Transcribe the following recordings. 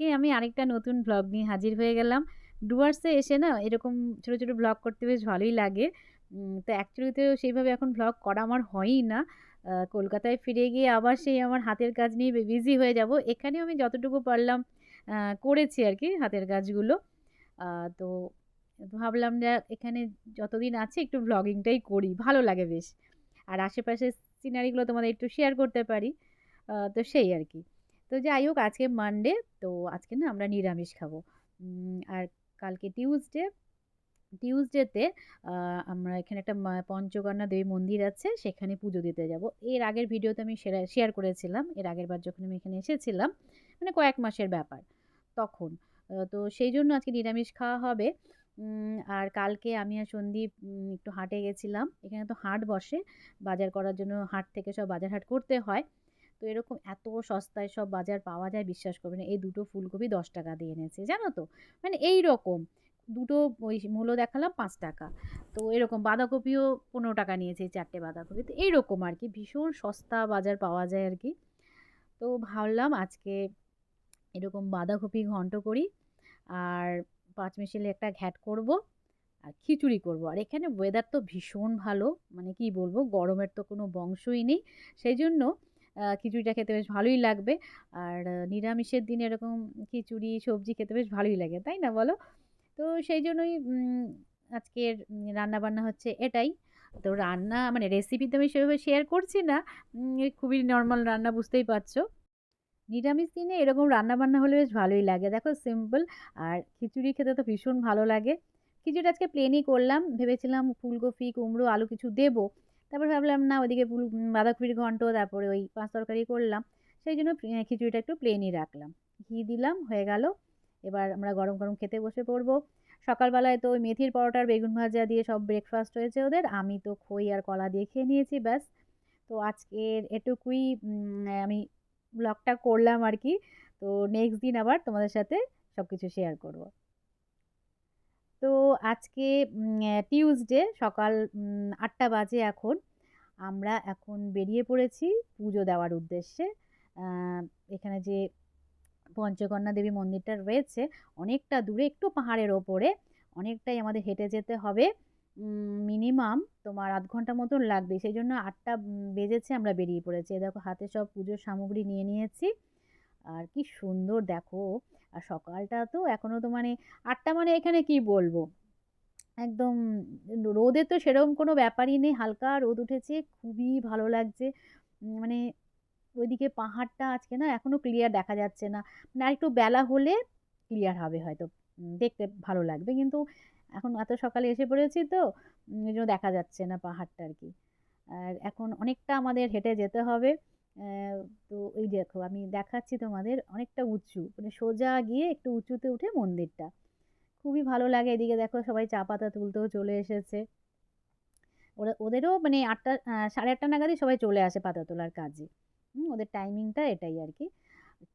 আজকে আমি আরেকটা নতুন ভ্লগ নিয়ে হাজির হয়ে গেলাম। ডুয়ার্সে এসে না এরকম ছোটো ছোটো ভ্লগ করতে বেশ ভালোই লাগে। তো অ্যাকচুয়ালি তো সেইভাবে এখন ব্লগ করা আমার হয়ই না। কলকাতায় ফিরে গিয়ে আবার সেই আমার হাতের কাজ নিয়ে বিজি হয়ে যাব। এখানেও আমি যতটুকু পারলাম করেছি আর কি হাতের কাজগুলো। তো ভাবলাম যে এখানে যতদিন আছে একটু ব্লগিংটাই করি, ভালো লাগে বেশ। আর আশেপাশের সিনারিগুলো তোমাদের একটু শেয়ার করতে পারি। তো সেই আর কি তো যাই হোক, আজকে মানডে তো আজকে না আমরা নিরামিষ খাব। আর কালকে টিউসডে টিউসডেতে আমরা এখানে একটা পঞ্চকন্যা দেবী মন্দির আছে, সেখানে পুজো দিতে যাব। এর আগের ভিডিওতে আমি শেয়ার করেছিলাম, এর আগের বার যখন আমি এখানে এসেছিলাম মানে কয়েক মাসের ব্যাপার, তখন। তো সেই জন্য আজকে নিরামিষ খাওয়া হবে। আর কালকে আমি আর সন্দীপ একটু হাটে গেছিলাম। এখানে তো হাট বসে, বাজার করার জন্য হাট থেকে সব বাজার হাট করতে হয়। তো এরকম এত সস্তায় সব বাজার পাওয়া যায়, বিশ্বাস করবে না। এই দুটো ফুলকপি দশ টাকা দিয়ে এনেছে, জানো তো? মানে এই রকম। দুটো ওই মূলো দেখালাম পাঁচ টাকা। তো এরকম বাঁধাকপিও পনেরো টাকা নিয়েছে, এই চারটে বাঁধাকপি। তো এইরকম আর কি, ভীষণ সস্তা বাজার পাওয়া যায় আর কি। তো ভাবলাম আজকে এরকম বাঁধাকপি ঘন্ট করি আর পাঁচ মিশালি একটা ঘ্যাট করব আর খিচুড়ি করব। আর এখানে ওয়েদার তো ভীষণ ভালো মানে কি বলব, গরমের তো কোনো বংশই নেই। সেই জন্য খিচুড়িটা খেতে বেশ ভালোই লাগবে। আর নিরামিষের দিনে এরকম খিচুড়ি, সবজি খেতে বেশ ভালোই লাগে, তাই না বলো? তো সেই জন্যই আজকের রান্না বান্না হচ্ছে এটাই। তো রান্না মানে রেসিপি তো আমি সেভাবে শেয়ার করছি না খুবই নর্মাল রান্না বুঝতেই পারছ। নিরামিষ দিনে এরকম রান্না বান্না হলে বেশ ভালোই লাগে, দেখো সিম্পল আর খিচুড়ি খেতে তো ভীষণ ভালো লাগে। খিচুড়ি আজকে প্লেনই করলাম, ভেবেছিলাম ফুলকপি, কুমড়ো, আলু কিছু দেবো। তারপর ভাবলাম, না, ওদিকে ফুল বাঁধাকপির ঘন্ট, তারপরে ওই পাঁচ তরকারি করলাম। সেই জন্য খিচুড়িটা একটু প্লেনই রাখলাম। ঘি দিলাম, হয়ে গেল। এবার আমরা গরম গরম খেতে বসে পড়ব। সকালবেলায় তো ওই মেথির পরোটার বেগুন ভাজা দিয়ে সব ব্রেকফাস্ট হয়েছে ওদের। আমি তো খই আর কলা দিয়ে খেয়ে নিয়েছি, ব্যাস। তো আজকের এটুকুই আমি ব্লগটা করলাম আর কি। তো নেক্সট দিন আবার তোমাদের সাথে সব কিছু শেয়ার করব। তো আজকে টিউসডে সকাল আটটা বাজে এখন। আমরা এখন বেরিয়ে পড়েছি পুজো দেওয়ার উদ্দেশ্যে। এখানে যে পঞ্চকন্যা দেবী মন্দিরটা রয়েছে, অনেকটা দূরে, একটু পাহাড়ের ওপরে, অনেকটাই আমাদের হেঁটে যেতে হবে। মিনিমাম তোমার আধ ঘণ্টা মতন লাগবে। সেই জন্য আটটা বেজেছে আমরা বেরিয়ে পড়েছি। দেখো, হাতে সব পুজোর সামগ্রী নিয়ে নিয়েছি। আর কি সুন্দর দেখো। আর সকালটা তো এখনও তো মানে আটটা মানে এখানে কি বলব? একদম রোদের তো সেরকম কোনো ব্যাপারই নেই, হালকা রোদ উঠেছে, খুবই ভালো লাগছে। মানে ওইদিকে পাহাড়টা আজকে না এখনও ক্লিয়ার দেখা যাচ্ছে না। মানে আর একটু বেলা হলে ক্লিয়ার হবে হয়তো। দেখতে ভালো লাগবে। কিন্তু এখন এত সকালে এসে পড়েছি তো এই জন্য দেখা যাচ্ছে না পাহাড়টা আর কি। আর এখন অনেকটা আমাদের হেঁটে যেতে হবে। তো এই দেখো আমি দেখাচ্ছি তোমাদের অনেকটা উঁচু মানে সোজা গিয়ে একটু উঁচুতে উঠে মন্দিরটা। খুবই ভালো লাগে এদিকে দেখো সবাই চা পাতা তুলতেও চলে এসেছে। ওরা ওদেরও মানে আটটা সাড়ে আটটা নাগাদই সবাই চলে আসে পাতা তোলার কাজে। হুম, ওদের টাইমিংটা এটাই আর কি।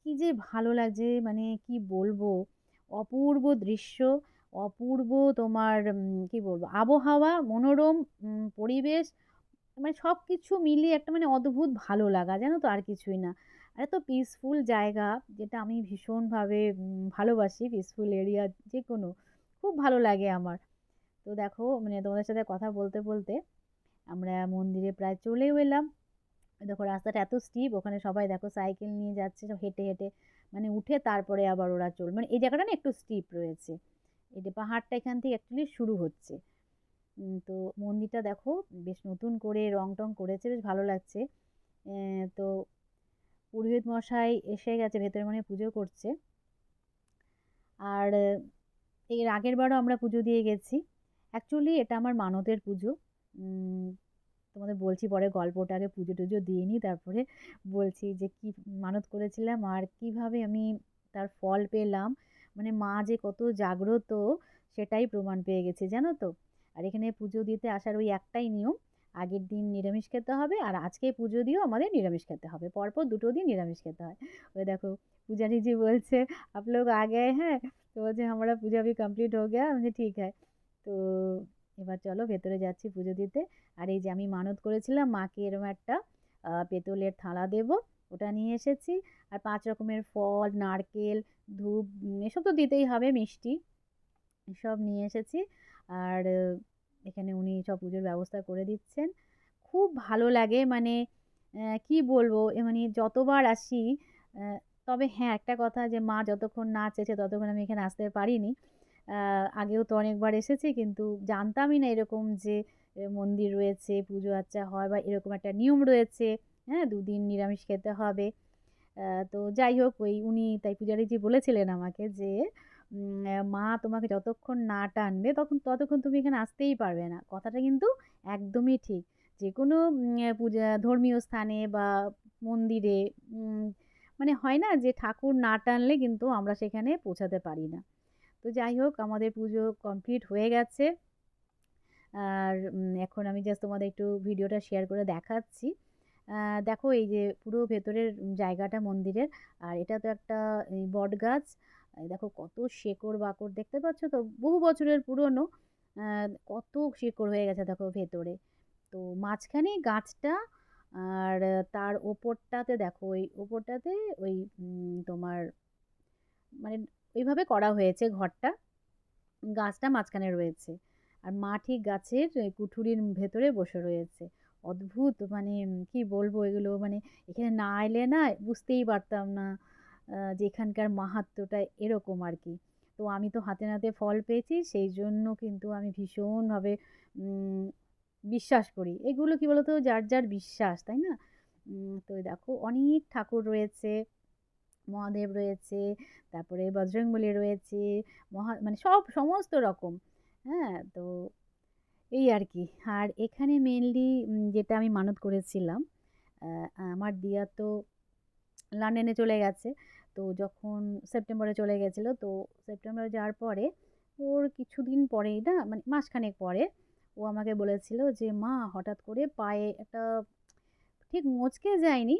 কি যে ভালো লাগছে মানে কি বলব? অপূর্ব দৃশ্য অপূর্ব তোমার কি বলব? আবহাওয়া মনোরম পরিবেশ মানে সব কিছু মিলিয়ে একটা মানে অদ্ভুত ভালো লাগা, জানো তো? আর কিছুই না। আর এত পিসফুল জায়গা, যেটা আমি ভীষণভাবে ভালোবাসি পিসফুল এরিয়া যে কোনো খুব ভালো লাগে আমার। তো দেখো মানে তোমাদের সাথে কথা বলতে বলতে আমরা মন্দিরে প্রায় চলেও এলাম। দেখো, রাস্তাটা এত স্টিপ ওখানে সবাই দেখো সাইকেল নিয়ে যাচ্ছে, সব হেঁটে হেঁটে মানে উঠে তারপরে আবার ওরা চল মানে এই জায়গাটা না একটু স্টিপ রয়েছে। এই যে পাহাড়টা এখান থেকে অ্যাকচুয়ালি শুরু হচ্ছে। তো মন্দিরটা দেখো, বেশ নতুন করে রং টং করেছে, বেশ ভালো লাগছে। তো পুরোহিত মশাই এসে গেছে, ভেতরে মানে পুজো করছে। আর এর আগের বারও আমরা পুজো দিয়ে গেছি। অ্যাকচুয়ালি এটা আমার মানতের পুজো। তোমাদের বলছি, পরে গল্পটা আগে পুজো টুজো দিয়ে নিই, তারপরে বলছি যে কি মানত করেছিলাম আর কীভাবে আমি তার ফল পেলাম। মানে মা যে কত জাগ্রত, সেটাই প্রমাণ পেয়ে গেছে, জানো তো? আর এখানে পুজো দিতে আসার ওই একটাই নিয়ম, আগের দিন নিরামিষ খেতে হবে আর আজকে পুজো দিয়েও আমাদের নিরামিষ খেতে হবে, পরপর দুটো দিন নিরামিষ খেতে হয়। ওই দেখো, পূজারিজি বলছে, আপ লোক হ্যাঁ? তো বলছে, আমরা পুজো ভি কমপ্লিট হয়ে গিয়া। আমি ঠিক হয় তো এবার চলো ভেতরে যাচ্ছি পুজো দিতে। আর এই যে আমি মানত করেছিলাম, মাকে এরম একটা পেতলের থালা দেব, ওটা নিয়ে এসেছি। আর পাঁচ রকমের ফল, নারকেল, ধূপ এসব তো দিতেই হবে, মিষ্টি, এসব নিয়ে এসেছি। আর এখানে উনি সব পুজোর ব্যবস্থা করে দিচ্ছেন। খুব ভালো লাগে মানে কি বলব মানে যতবার আসি তবে হ্যাঁ একটা কথা যে মা যতক্ষণ না চেয়েছে ততক্ষণ আমি এখানে আসতে পারিনি। আগেও তো অনেকবার এসেছি, কিন্তু জানতামই না এরকম যে মন্দির রয়েছে, পুজো আচ্চা হয় বা এরকম একটা নিয়ম রয়েছে হ্যাঁ দুদিন নিরামিষ খেতে হবে। তো যাই হোক, ওই উনি তাই পূজারীজি বলেছিলেন আমাকে যে মা তোমাকে যতক্ষণ না টানবে তখন, ততক্ষণ তুমি এখানে আসতেই পারবে না। কথাটা কিন্তু একদমই ঠিক। যে কোনো পূজা, ধর্মীয় স্থানে বা মন্দিরে মানে হয় না যে ঠাকুর না টানলে কিন্তু আমরা সেখানে পৌঁছাতে পারি না। তো যাই হোক, আমাদের পুজো কমপ্লিট হয়ে গেছে। আর এখন আমি জাস্ট তোমাদের একটু ভিডিওটা শেয়ার করে দেখাচ্ছি। দেখো এই যে পুরো ভেতরের জায়গাটা মন্দিরের, আর এটা তো একটা বট গাছ। দেখো কত শেকড় বাকড় দেখতে পাচ্ছ তো? বহু বছরের পুরনো কত শেকড় হয়ে গেছে দেখো ভেতরে। তো মাঝখানে গাছটা আর তার ওপরটাতে দেখো, ওই ওপরটাতে ওই তোমার মানে ওইভাবে করা হয়েছে ঘরটা। গাছটা মাঝখানে রয়েছে আর মা ঠিক গাছের কুঠুরির ভেতরে বসে রয়েছে। অদ্ভুত মানে কি বলব এগুলো? মানে এখানে না এলে না বুঝতেই পারতাম না। যে এখানকার মাহাত্ম্যটা এরকম আর কি। তো আমি তো হাতে নাতে ফল পেয়েছি, সেই জন্য কিন্তু আমি ভীষণভাবে বিশ্বাস করি। এগুলো কী বলতো? যার যার বিশ্বাস, তাই না? তো দেখো, অনেক ঠাকুর রয়েছে, মহাদেব রয়েছে, তারপরে বজরংবলী রয়েছে, মহা মানে সব সমস্ত রকম। হ্যাঁ তো এই আর কি। আর এখানে মেনলি যেটা আমি মানত করেছিলাম আমার দিয়া তো লন্ডনে চলে গেছে। তো যখন সেপ্টেম্বরে চলে গেছিল, তো সেপ্টেম্বরে যাওয়ার পরে ওর কিছুদিন পরেই না মানে মাসখানেক পরে ও আমাকে বলেছিল যে, মা, হঠাৎ করে পায়ে একটা ঠিক মচকে যায়নি।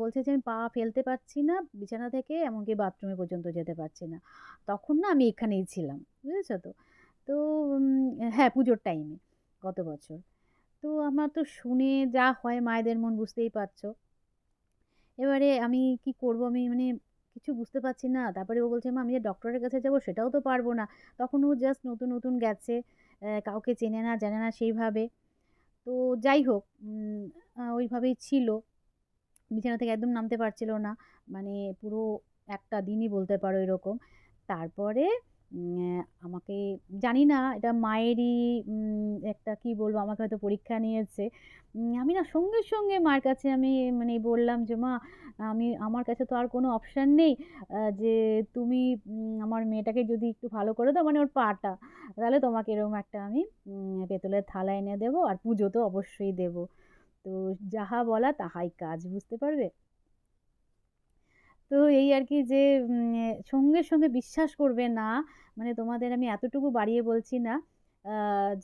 বলছে যে, আমি পা ফেলতে পারছি না, বিছানা থেকে এমনকি বাথরুমে পর্যন্ত যেতে পারছি না। তখন না আমি এখানেই ছিলাম, বুঝেছ তো? তো হ্যাঁ পুজোর টাইমে গত বছর। তো আমার তো শুনে যা হয় মায়েদের মন বুঝতেই পারছ। এবারে আমি কি করব? আমি মানে কিছু বুঝতে পারছি না। তারপরে ও বলছে, মা, আমি যে ডক্টরের কাছে যাব সেটাও তো পারব না। তখন ও জাস্ট নতুন নতুন গেছে। কাউকে চেনে না, জানে না সেইভাবে। তো যাই হোক ওইভাবেই ছিল। বিছানা থেকে একদম নামতে পারছিল না। মানে পুরো একটা দিনই বলতে পারো এরকম। তারপরে আমাকে জানি না, এটা মায়েরই একটা কি বলব, আমাকে হয়তো পরীক্ষা নিয়েছে। আমি না সঙ্গে সঙ্গে মার কাছে আমি মানে বললাম যে, মা, আমি, আমার কাছে তো আর কোনো অপশান নেই যে তুমি আমার মেয়েটাকে যদি একটু ভালো করে দাও মানে ওর পাটা, তাহলে তোমাকে এরকম একটা আমি পেতলের থালা এনে দেবো, আর পুজো তো অবশ্যই দেবো। তো যাহা বলা তাহাই কাজ, বুঝতে পারবে? তো এই আর কি যে সঙ্গে সঙ্গে বিশ্বাস করবে না মানে তোমাদের আমি এতটুকু বাড়িয়ে বলছি না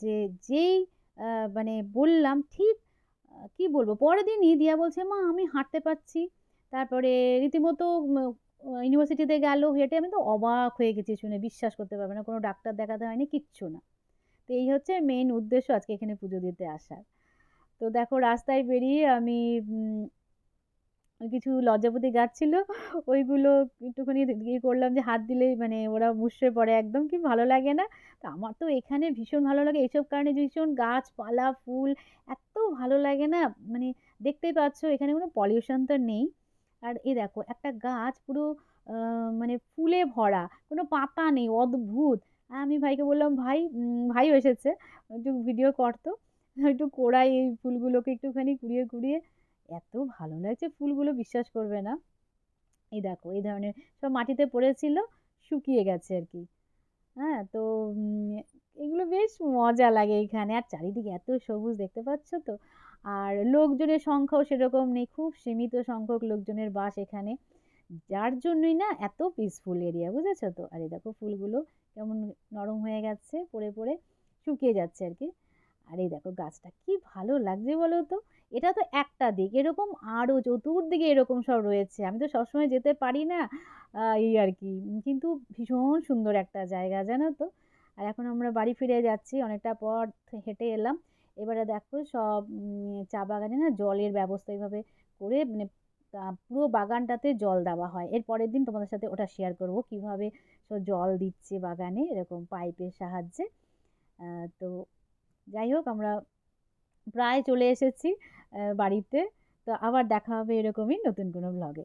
যে যেই মানে বললাম ঠিক কি বলব, পরের দিনই দিয়া বলছে, মা, আমি হাঁটতে পারছি। তারপরে রীতিমতো ইউনিভার্সিটিতে গেল, হেঁটে আমি তো অবাক হয়ে গেছি শুনে, বিশ্বাস করতে পারবে না, কোনো ডাক্তার দেখাতে হয়নি, কিচ্ছু না। তো এই হচ্ছে মেন উদ্দেশ্য আজকে এখানে পুজো দিতে আসার। তো দেখো, রাস্তায় বেরিয়ে আমি কিছু লজ্জাপতি গাছ ছিল, ওইগুলো একটুখানি ইয়ে করলাম যে হাত দিলেই মানে ওরা মুষড়ে পড়ে একদম কি ভালো লাগে না। তো আমার তো এখানে ভীষণ ভালো লাগে এইসব কারণে ভীষণ গাছপালা, ফুল এত ভালো লাগে না মানে দেখতেই পাচ্ছ এখানে কোনো পলিউশন তো নেই। আর এই দেখো একটা গাছ পুরো মানে ফুলে ভরা, কোনো পাতা নেই, অদ্ভুত। আমি ভাইকে বললাম, ভাই ভাইও এসেছে, একটু ভিডিও করতো একটু কোড়াই এই ফুলগুলোকে একটুখানি কুড়িয়ে কুড়িয়ে এত ভালো লাগছে ফুলগুলো বিশ্বাস করবে না। এই দেখো, এই ধরনের সব মাটিতে পড়েছিল, শুকিয়ে গেছে আর কি। হ্যাঁ তো এগুলো বেশ মজা লাগে এখানে। আর চারিদিকে এত সবুজ দেখতে পাচ্ছ তো? আর লোকজনের সংখ্যাও সেরকম নেই, খুব সীমিত সংখ্যক লোকজনের বাস এখানে। যার জন্যই না এত পিসফুল এরিয়া বুঝেছ তো? আর এই দেখো ফুলগুলো কেমন নরম হয়ে গেছে, পড়ে পড়ে শুকিয়ে যাচ্ছে আর কি। আর এই দেখো গাছটা কি ভালো লাগছে বলো তো? এটা তো একটা দিক। এরকম আরও চতুর্দিকে এরকম সব রয়েছে। আমি তো সবসময় যেতে পারি না এই আর কি। কিন্তু ভীষণ সুন্দর একটা জায়গা, জানো তো? আর এখন আমরা বাড়ি ফিরে যাচ্ছি, অনেকটা পর হেঁটে এলাম। এবারে দেখো সব চা বাগানে না জলের ব্যবস্থা এইভাবে করে মানে পুরো বাগানটাতে জল দেওয়া হয়। এর পরের দিন তোমাদের সাথে ওটা শেয়ার করব কীভাবে সব জল দিচ্ছে বাগানে, এরকম পাইপের সাহায্যে। তো যাই হোক, আমরা প্রায় চলে এসেছি বাড়িতে। তো আবার দেখা হবে এরকমই নতুন কোনো ব্লগে